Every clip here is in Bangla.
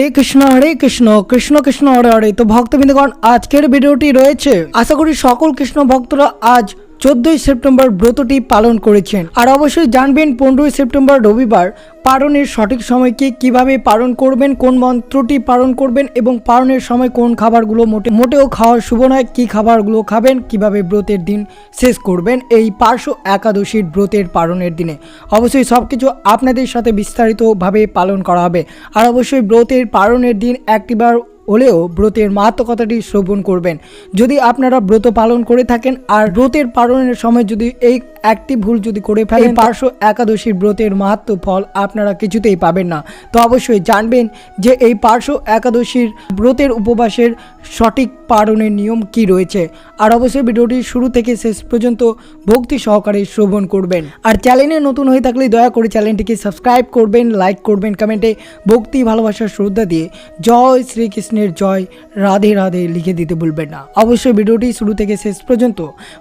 হরে কৃষ্ণ হরে কৃষ্ণ কৃষ্ণ কৃষ্ণ, হরে হরে। তো ভক্ত ভক্তবৃন্দগণ, আজকের ভিডিওটি রয়েছে। আশা করি সকল কৃষ্ণ ভক্তরা আজ চোদ্দই সেপ্টেম্বর ব্রতটি পালন করেছেন। আর অবশ্যই জানবেন পনেরোই সেপ্টেম্বর রবিবার পালনের সঠিক সময়কে কীভাবে পালন করবেন, কোন মন্ত্রটি পালন করবেন এবং পালনের সময় কোন খাবারগুলো মোটে, মোটেও খাওয়া শুভ নয়, কী খাবারগুলো খাবেন, কীভাবে ব্রতের দিন শেষ করবেন, এই পার্শ্ব একাদশীর ব্রতের পালনের দিনে। অবশ্যই সব কিছু আপনাদের সাথে বিস্তারিতভাবে পালন করা হবে। আর অবশ্যই ব্রতের পালনের দিন একটিবার হলেও ব্রতের মাহাত্মকতাটি শ্রবণ করবেন। যদি আপনারা ব্রত পালন করে থাকেন আর ব্রতের পালনের সময় যদি এই একটি ভুল যদি করে ফেলেন পার্শ্ব একাদশীর ব্রতের মাহাত্ম ফল আপনারা কিছুতেই পাবেন না। তো অবশ্যই জানবেন যে এই পার্শ্ব একাদশীর ব্রতের উপবাসের সঠিক পালনের নিয়ম কি রয়েছে। আর অবশ্যই ভিডিওটি শুরু থেকে শেষ পর্যন্ত ভক্তি সহকারে শ্রবণ করবেন। আর চ্যানেলে নতুন হয়ে থাকলে দয়া করে চ্যানেলটিকে সাবস্ক্রাইব করবেন, লাইক করবেন, কমেন্টে ভক্তি ভালোবাসার শ্রদ্ধা দিয়ে জয় শ্রীকৃষ্ণের জয় রাধে রাধে লিখে দিতে ভুলবেন না। অবশ্যই ভিডিওটি শুরু থেকে শেষ পর্যন্ত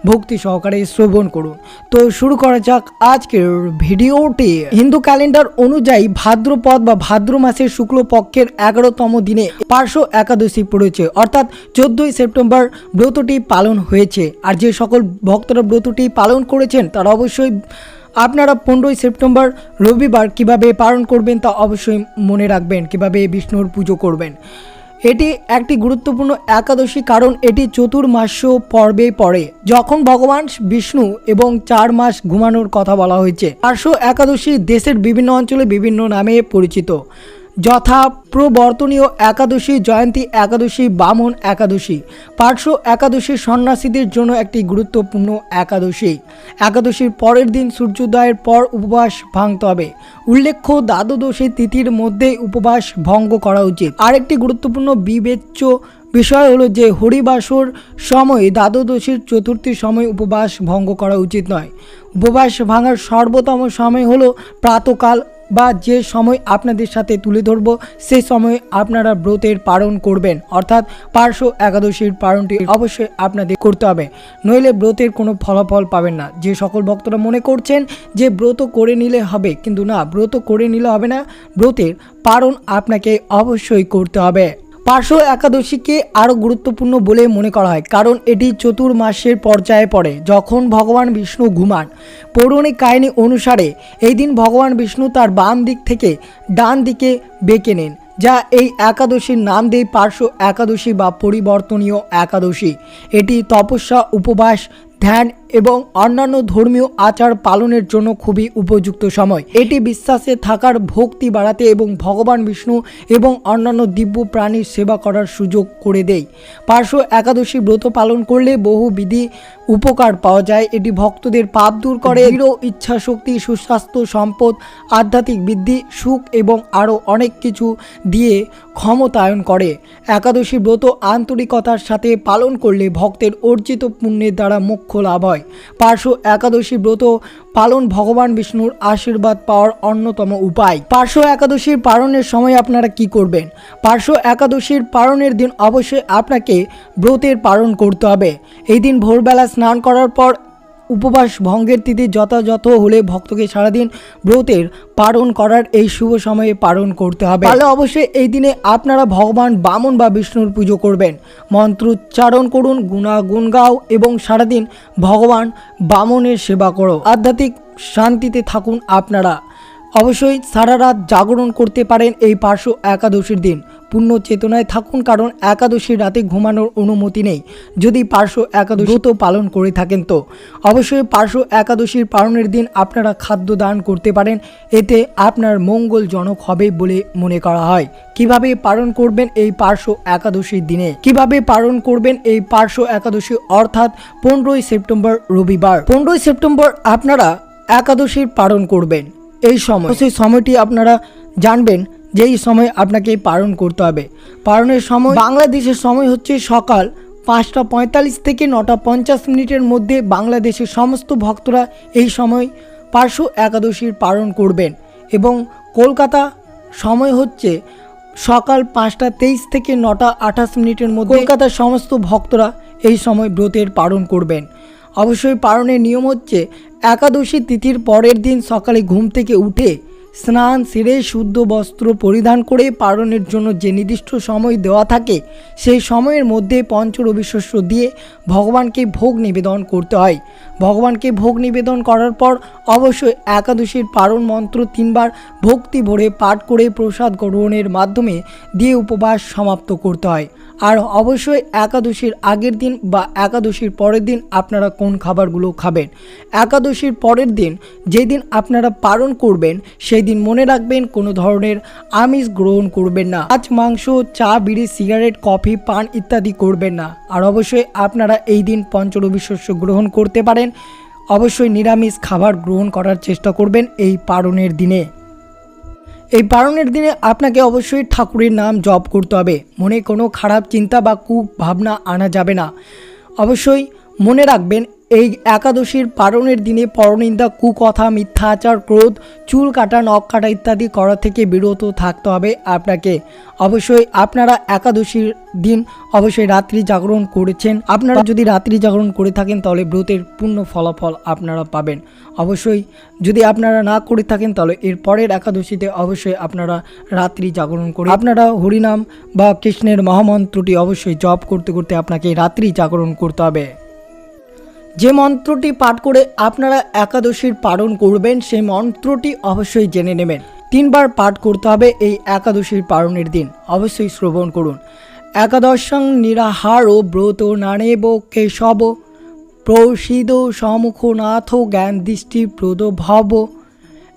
ভক্তি সহকারে শ্রবণ করুন। তো শুরু করা যাক আজকের ভিডিওটি। হিন্দু ক্যালেন্ডার অনুযায়ী ভাদ্রপদ বা ভাদ্র মাসের শুক্লপক্ষের এগারোতম দিনে পার্শ্ব একাদশী পড়েছে। অর্থাৎ চোদ্দই সেপ্টেম্বর ব্রতটি পালন হয়েছে। আর যে সকল ভক্তরা ব্রতটি পালন করেছেন, তারা অবশ্যই আপনারা পনেরোই সেপ্টেম্বর রবিবার কীভাবে পালন করবেন তা অবশ্যই মনে রাখবেন, কীভাবে বিষ্ণুর পুজো করবেন। এটি একটি গুরুত্বপূর্ণ একাদশী কারণ এটি চতুর্মাস্য পর্বে পড়ে। যখন ভগবান বিষ্ণু এবং চার মাস ঘুমানোর কথা বলা হয়েছে, পার্শ্ব একাদশী দেশের বিভিন্ন অঞ্চলে বিভিন্ন নামে পরিচিত। যথা প্রবর্তনীয় একাদশী, জয়ন্তী একাদশী, বামন একাদশী, পার্শ্ব একাদশী সন্ন্যাসীদের জন্য একটি গুরুত্বপূর্ণ একাদশী। একাদশীর পরের দিন সূর্যোদয়ের পর উপবাস ভাঙতে হবে। উল্লেখ্য, দ্বাদশী তিথির মধ্যে উপবাস ভঙ্গ করা উচিত। আরেকটি গুরুত্বপূর্ণ বিবেচ্য বিষয় হলো যে হরিবাসর সময়, দ্বাদশীর চতুর্থী সময় উপবাস ভঙ্গ করা উচিত নয়। উপবাস ভাঙার সর্বোত্তম সময় হলো প্রাতকাল বা যে সময় আপনাদের সাথে তুলে ধরব, সে সময় আপনারা ব্রতের পালন করবেন। অর্থাৎ পার্শ্ব একাদশীর পালনটি অবশ্যই আপনাদের করতে হবে। নইলে ব্রতের কোনো ফলাফল পাবেন না। যে সকল ভক্তরা মনে করছেন যে ব্রত করে নিলে হবে, কিন্তু না, ব্রত করে নিলে হবে না। ব্রতের পালন আপনাকে অবশ্যই করতে হবে। পার্শ্ব একাদশীকে আরও গুরুত্বপূর্ণ বলে মনে করা হয়, কারণ এটি চতুর্মাসের পর্যায়ে পড়ে, যখন ভগবান বিষ্ণু ঘুমান। পৌরাণিক কাহিনী অনুসারে এই দিন ভগবান বিষ্ণু তার বাম দিক থেকে ডান দিকে বেঁকে নেন, যা এই একাদশীর নাম দেয় পার্শ্ব একাদশী বা পরিবর্তনীয় একাদশী। এটি তপস্যা, উপবাস, ধ্যান এবং অন্যান্য ধর্মীয় আচার পালনের জন্য খুবই উপযুক্ত সময়। এটি বিশ্বাসে থাকার ভক্তি বাড়াতে এবং ভগবান বিষ্ণু এবং অন্যান্য দিব্য প্রাণীর সেবা করার সুযোগ করে দেয়। পার্শ্ব একাদশী ব্রত পালন করলে বহু বিধি উপকার পাওয়া যায়। এটি ভক্তদের পাপ দূর করে, দৃঢ় ইচ্ছা শক্তি সুস্বাস্থ্য, সম্পদ, আধ্যাত্মিক বৃদ্ধি, সুখ এবং আরও অনেক কিছু দিয়ে ক্ষমতায়ন করে। একাদশী ব্রত আন্তরিকতার সাথে পালন করলে ভক্তের অর্জিত পুণ্যের দ্বারা মুখ্য লাভ হয়। পার্শ্ব একাদশী ব্রত পালন ভগবান বিষ্ণুর আশীর্বাদ পাওয়ার অন্যতম উপায়। পার্শ্ব একাদশীর পালনের সময় আপনারা কি করবেন? পার্শ্ব একাদশীর পালনের দিন অবশ্যই আপনাকে ব্রতের পালন করতে হবে। এই দিন ভোরবেলা স্নান করার পর উপবাস ভঙ্গের তিথি যথাযথ হলে ভক্তকে সারাদিন ব্রতের পালন করার এই শুভ সময়ে পালন করতে হবে। তাহলে অবশ্যই এই দিনে আপনারা ভগবান বামন বা বিষ্ণুর পুজো করবেন। মন্ত্রোচ্চারণ করুন গুণাগুণ গাও এবং সারাদিন ভগবান বামনের সেবা করো। আধ্যাত্মিক শান্তিতে থাকুন আপনারা। অবশ্যই সারা রাত জাগরণ করতে পারেন এই পার্শ্ব একাদশীর দিন। পূর্ণ চেতনায় থাকুন কারণ একাদশীর রাতে ঘুমানোর অনুমতি নেই। যদি পার্শ্ব একাদশী ব্রত পালন করে থাকেন তো। অবশ্যই পার্শ্ব একাদশীর পালনের দিন আপনারা খাদ্য দান করতে পারেন। এতে আপনার মঙ্গলজনক হবে বলে মনে করা হয়। কীভাবে পালন করবেন এই পার্শ্ব একাদশীর দিনে? কীভাবে পালন করবেন এই পার্শ্ব একাদশী? অর্থাৎ পনেরোই সেপ্টেম্বর রবিবার। পনেরোই সেপ্টেম্বর আপনারা একাদশীর পালন করবেন। এই সময়। সেই সময়টি আপনারা জানবেন যেই সময় আপনাকে পালন করতে হবে। পালনের সময় বাংলাদেশের সময় হচ্ছে সকাল পাঁচটা পঁয়তাল্লিশ থেকে নটা পঞ্চাশ মিনিটের মধ্যে বাংলাদেশের সমস্ত ভক্তরা এই সময় পার্শ্ব একাদশীর পালন করবেন এবং কলকাতা সময় হচ্ছে সকাল পাঁচটা তেইশ থেকে নটা আঠাশ মিনিটের মধ্যে কলকাতার সমস্ত ভক্তরা এই সময় ব্রতের পালন করবেন। অবশ্যই পালনের নিয়ম হচ্ছে একাদশী তিথির পরের দিন সকালে ঘুম থেকে উঠে স্নান সেরে শুদ্ধ বস্ত্র পরিধান করে পালনের জন্য যে নির্দিষ্ট সময় দেওয়া থাকে, সেই সময়ের মধ্যে পঞ্চরবি শস্য দিয়ে ভগবানকে ভোগ নিবেদন করতে হয়। ভগবানকে ভোগ নিবেদন করার পর অবশ্যই একাদশীর পারণ মন্ত্র তিনবার ভক্তি ভরে পাঠ করে প্রসাদ গ্রহণের মাধ্যমে দিয়ে উপবাস সমাপ্ত করতে হয়। আর অবশ্যই একাদশীর আগের দিন বা একাদশীর পরের দিন আপনারা কোন খাবারগুলো খাবেন? একাদশীর পরের দিন যেই দিন আপনারা পালন করবেন সেই দিন মনে রাখবেন কোনো ধরনের আমিষ গ্রহণ করবেন না। আজ মাংস, চা, বিড়ি, সিগারেট, কফি, পান ইত্যাদি করবেন না। আর অবশ্যই আপনারা এই দিন পঞ্চরবি শস্য গ্রহণ করতে পারেন। অবশ্যই নিরামিষ খাবার গ্রহণ করার চেষ্টা করবেন এই পারণের দিনে। এই পারণের দিনে আপনাকে অবশ্যই ঠাকুরের নাম জপ করতে হবে। মনে কোনো খারাপ চিন্তা বা কুভাবনা আনা যাবে না। অবশ্যই মনে রাখবেন এই একাদশীর পারণের দিনে পরনিন্দা, কুকথা, মিথ্যাচার, ক্রোধ, চুল কাটা, নখ কাটা ইত্যাদি করা থেকে বিরত থাকতে হবে আপনাকে। অবশ্যই আপনারা একাদশীর দিন অবশ্যই রাত্রি জাগরণ করেছেন। আপনারা যদি রাত্রি জাগরণ করে থাকেন, তাহলে ব্রতের পূর্ণ ফলাফল আপনারা পাবেন। অবশ্যই যদি আপনারা না করে থাকেন, তাহলে এর পরের একাদশীতে অবশ্যই আপনারা রাত্রি জাগরণ করে আপনারা হরিনাম বা কৃষ্ণের মহামন্ত্রটি অবশ্যই জপ করতে করতে আপনাকে রাত্রি জাগরণ করতে হবে। যে মন্ত্রটি পাঠ করে আপনারা একাদশীর পালন করবেন, সেই মন্ত্রটি অবশ্যই জেনে নেবেন। তিনবার পাঠ করতে হবে এই একাদশীর পালনের দিন। অবশ্যই শ্রবণ করুন। একাদশং নিরাহার ও ব্রত নানেব কেশব প্রসিদ সমুখনাথ জ্ঞান দৃষ্টি প্রদ ভব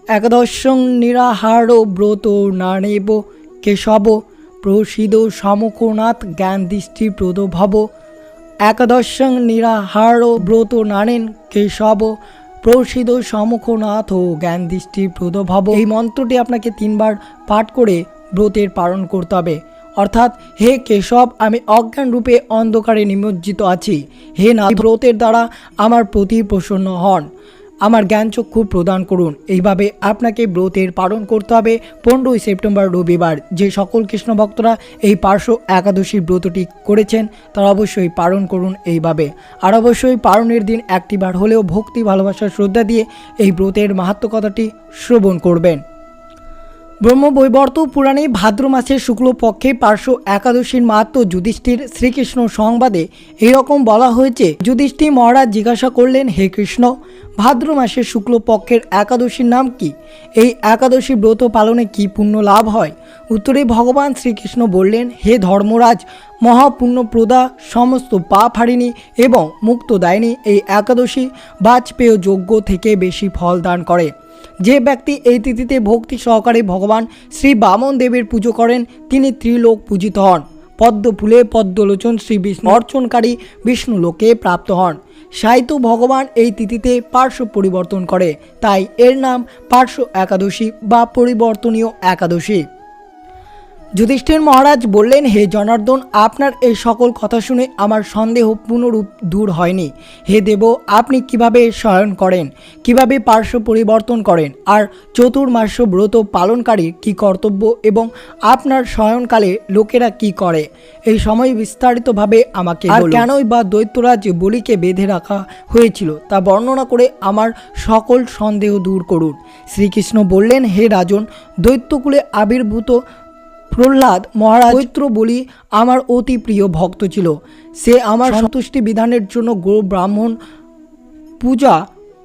একাদশং নিরাহার ও ব্রত নানেব কেশব প্রসিদ সমুখনাথ জ্ঞান দৃষ্টি প্রদ ভব একাদশং নিরাহার ব্রত নানেন কেশব প্রসিদ সমুখনাথ ও জ্ঞান দৃষ্টি প্রদভাব। এই মন্ত্রটি আপনাকে তিনবার পাঠ করে ব্রতের পালন করতে হবে। অর্থাৎ, হে কেশব, আমি অজ্ঞান রূপে অন্ধকারে নিমজ্জিত আছি। হে না ব্রতের দ্বারা আমার প্রতি প্রসন্ন হন। আমার জ্ঞানচক্ষু প্রদান করুন। এইভাবে আপনাকে ব্রতের পালন করতে হবে। পনেরোই সেপ্টেম্বর রবিবার যে সকল কৃষ্ণ ভক্তরা এই পার্শ্ব একাদশী ব্রতটি করেছেন, তারা অবশ্যই পালন করুন এইভাবে। আর অবশ্যই পালনের দিন একটিবার হলেও ভক্তি, ভালোবাসার শ্রদ্ধা দিয়ে এই ব্রতের মাহাত্ম কথাটি শ্রবণ করবেন। ব্রহ্মবৈবর্ত পুরাণে ভাদ্র মাসের শুক্লপক্ষে পার্শ্ব একাদশীর মাহাত্ম যুধিষ্ঠির শ্রীকৃষ্ণ সংবাদে এরকম বলা হয়েছে। যুধিষ্ঠির মহারাজ জিজ্ঞাসা করলেন, হে কৃষ্ণ, ভাদ্র মাসের শুক্লপক্ষের একাদশীর নাম কি? এই একাদশী ব্রত পালনে কি পুণ্য লাভ হয়? উত্তরে ভগবান শ্রীকৃষ্ণ বললেন, হে ধর্মরাজ, মহাপুণ্যপ্রদা সমস্ত পাপ হারিনি এবং মুক্তদায়িনী এই একাদশী বাজপেয় যজ্ঞ থেকে বেশি ফল দান করে। যে ব্যক্তি এই তিথিতে ভক্তি সহকারে ভগবান শ্রী বামন দেবের পুজো করেন, তিনি ত্রিলোক পূজিত হন। পদ্ম ফুলে পদ্মলোচন শ্রী বিষ্ণু অর্চনকারী বিষ্ণু লোকে প্রাপ্ত হন। সাহিত্য ভগবান এই তিথিতে পার্শ্ব পরিবর্তন করে, তাই এর নাম পার্শ্ব একাদশী বা পরিবর্তনীয় একাদশী। যুধিষ্ঠির মহারাজ বললেন হে জনার্দন আপনার এই সকল কথা শুনে আমার সন্দেহ পুনরূপ দূর হয়নি। হে দেব আপনি কীভাবে শয়ন করেন? কীভাবে পার্শ্ব পরিবর্তন করেন? আর চতুর্মাস্য ব্রত পালনকারী কি কর্তব্য এবং আপনার শয়নকালে লোকেরা কি করে এই সময় বিস্তারিতভাবে আমাকে আর কেনই বা দৈত্যরাজ বলিকে বেঁধে রাখা হয়েছিল তা বর্ণনা করে আমার সকল সন্দেহ দূর করুন। শ্রীকৃষ্ণ বললেন হে রাজন দৈত্যকুলে আবির্ভূত প্রহ্লাদ মহারাজ পবিত্র বলি আমার অতি প্রিয় ভক্ত ছিল। সে আমার সন্তুষ্টি বিধানের জন্য গো ব্রাহ্মণ পূজা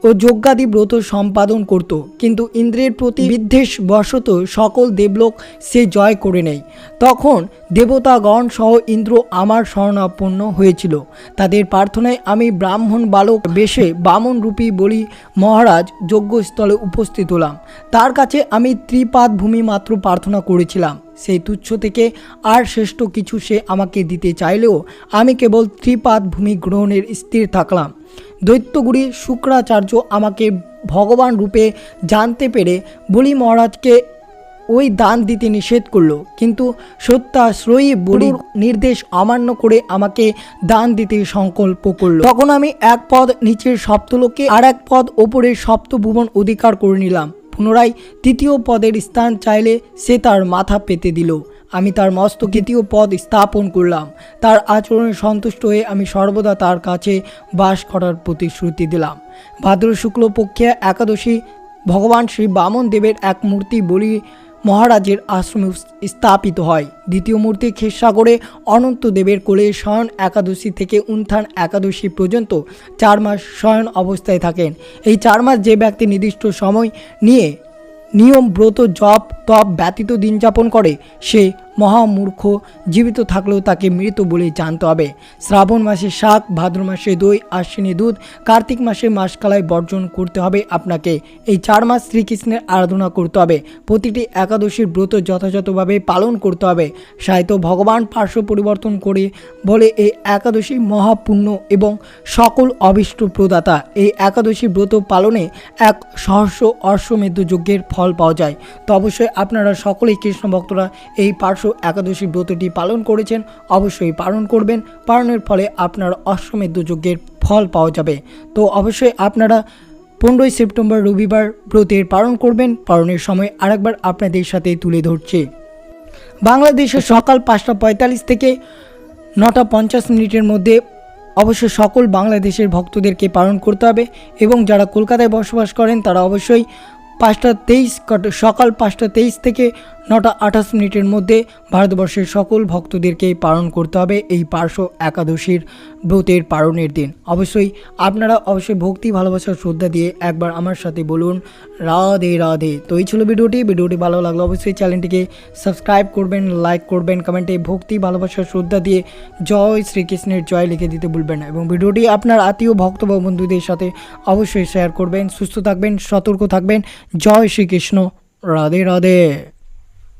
ও যজ্ঞাদি ব্রত সম্পাদন করত। কিন্তু ইন্দ্রের প্রতি বিদ্বেষ বশত সকল দেবলোক সে জয় করে নেয়। তখন দেবতাগণ সহ ইন্দ্র আমার শরণাপন্ন হয়েছিল। তাদের প্রার্থনায় আমি ব্রাহ্মণ বালক বেশে বামন রূপী বলি মহারাজ যজ্ঞস্থলে উপস্থিত হলাম। তার কাছে আমি ত্রিপাদ ভূমি মাত্র প্রার্থনা করেছিলাম। সেই তুচ্ছ থেকে আর শ্রেষ্ঠ কিছু সে আমাকে দিতে চাইলেও আমি কেবল ত্রিপাদ ভূমি গ্রহণের স্থির থাকলাম। দৈত্যগুরি শুক্রাচার্য আমাকে ভগবান রূপে জানতে পেরে বলি মহারাজকে ওই দান দিতে নিষেধ করল। কিন্তু সত্যাশ্রয়ী বলির নির্দেশ অমান্য করে আমাকে দান দিতে সংকল্প করল। তখন আমি এক পদ নিচের সপ্তলোকে আর এক পদ ওপরের সপ্তভুবন অধিকার করে নিলাম। পুনরায় তৃতীয় পদের স্থান চাইলে সে তার মাথা পেতে দিল। আমি তার মস্ত তৃতীয় পদ স্থাপন করলাম। তার আচরণে সন্তুষ্ট হয়ে আমি সর্বদা তার কাছে বাস করার প্রতিশ্রুতি দিলাম। ভাদ্র শুক্লপক্ষে একাদশী ভগবান শ্রী বামন দেবের এক মূর্তি বলি মহারাজের আশ্রমে স্থাপিত হয়। দ্বিতীয় মূর্তি ক্ষীরসাগরে অনন্ত দেবের কোলে শয়ন একাদশী থেকে উন্থান একাদশী পর্যন্ত চার মাস শয়ন অবস্থায় থাকেন। এই চার মাস যে ব্যক্তি নির্দিষ্ট সময় নিয়ে নিয়ম ব্রত জপ তপ ব্যতীত দিন যাপন করে সে মহামূর্খ, জীবিত থাকলেও তাকে মৃত বলে জানতে হবে। শ্রাবণ মাসে শাক, ভাদ্র মাসে দই, আশ্বিনী দুধ, কার্তিক মাসে মাসকালায় বর্জন করতে হবে আপনাকে। এই চার মাস শ্রীকৃষ্ণের আরাধনা করতে হবে। প্রতিটি একাদশীর ব্রত যথাযথভাবে পালন করতে হবে। সাহিত্য ভগবান পার্শ্ব পরিবর্তন করে বলে এই একাদশী মহাপুণ্য এবং সকল অভিষ্ট প্রদাতা। এই একাদশী ব্রত পালনে এক সহস্র অশ্বমেধ যজ্ঞের ফল পাওয়া যায়। তো অবশ্যই আপনারা সকলেই কৃষ্ণ ভক্তরা এই পার্শ্ব একাদশী ব্রতটি পালন করেছেন, অবশ্যই পালন করবেন। পালনের ফলে আপনার অশ্বমেধ যজ্ঞের ফল পাওয়া যাবে। তো অবশ্যই আপনারা পনেরোই সেপ্টেম্বর রবিবার ব্রতের পালন করবেন। পালনের সময় আরেকবার আপনাদের সাথে তুলে ধরছে। বাংলাদেশে সকাল পাঁচটা পঁয়তাল্লিশ থেকে নটা পঞ্চাশ মিনিটের মধ্যে অবশ্য সকল বাংলাদেশের ভক্তদেরকে পালন করতে হবে এবং যারা কলকাতায় বসবাস করেন তারা অবশ্যই পাঁচটা তেইশ সকাল পাঁচটা তেইশ থেকে নটা আঠাশ মিনিটের মধ্যে ভারতবর্ষের সকল ভক্তদেরকে পালন করতে হবে এই পার্শ্ব একাদশীর ব্রতের পালনের দিন। অবশ্যই আপনারা অবশ্যই ভক্তি ভালোবাসার শ্রদ্ধা দিয়ে একবার আমার সাথে বলুন। রাধে রাধে। তো এই ছিল ভিডিওটি। ভিডিওটি ভালো লাগল অবশ্যই চ্যানেলটিকে সাবস্ক্রাইব করবেন, লাইক করবেন, কমেন্টে ভক্তি ভালোবাসার শ্রদ্ধা দিয়ে জয় শ্রীকৃষ্ণের জয় লিখে দিতে ভুলবেন না এবং ভিডিওটি আপনার আত্মীয়, ভক্ত বা বন্ধুদের সাথে অবশ্যই শেয়ার করবেন। সুস্থ থাকবেন, সতর্ক থাকবেন। জয় শ্রীকৃষ্ণ। রাধে রাধে।